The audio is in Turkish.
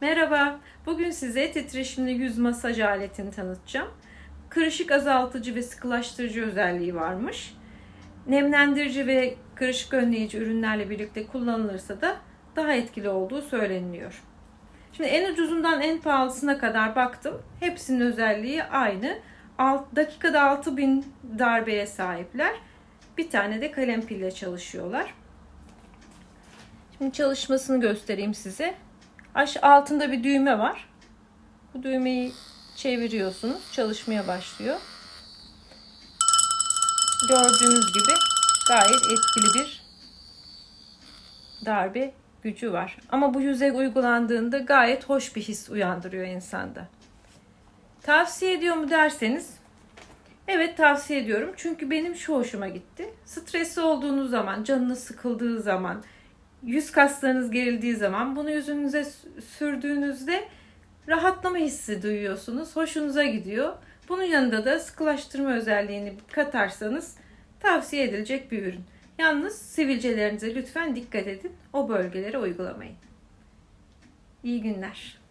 Merhaba, bugün size titreşimli yüz masaj aletini tanıtacağım. Kırışık azaltıcı ve sıkılaştırıcı özelliği varmış. Nemlendirici ve kırışık önleyici ürünlerle birlikte kullanılırsa da daha etkili olduğu söyleniliyor. Şimdi en ucuzundan en pahalısına kadar baktım. Hepsinin özelliği aynı. Alt, dakikada 6000 darbeye sahipler. Bir tane de kalem pille çalışıyorlar. Şimdi çalışmasını göstereyim size. Aş altında bir düğme var. Bu düğmeyi çeviriyorsunuz. Çalışmaya başlıyor. Gördüğünüz gibi gayet etkili bir darbe gücü var. Ama bu yüzey uygulandığında gayet hoş bir his uyandırıyor insanda. Tavsiye ediyor mu derseniz Evet tavsiye ediyorum. Çünkü benim şu hoşuma gitti. Stresli olduğunuz zaman, canınız sıkıldığı zaman, yüz kaslarınız gerildiği zaman bunu yüzünüze sürdüğünüzde rahatlama hissi duyuyorsunuz. Hoşunuza gidiyor. Bunun yanında da sıkılaştırma özelliğini katarsanız tavsiye edilecek bir ürün. Yalnız sivilcelerinize lütfen dikkat edin. O bölgelere uygulamayın. İyi günler.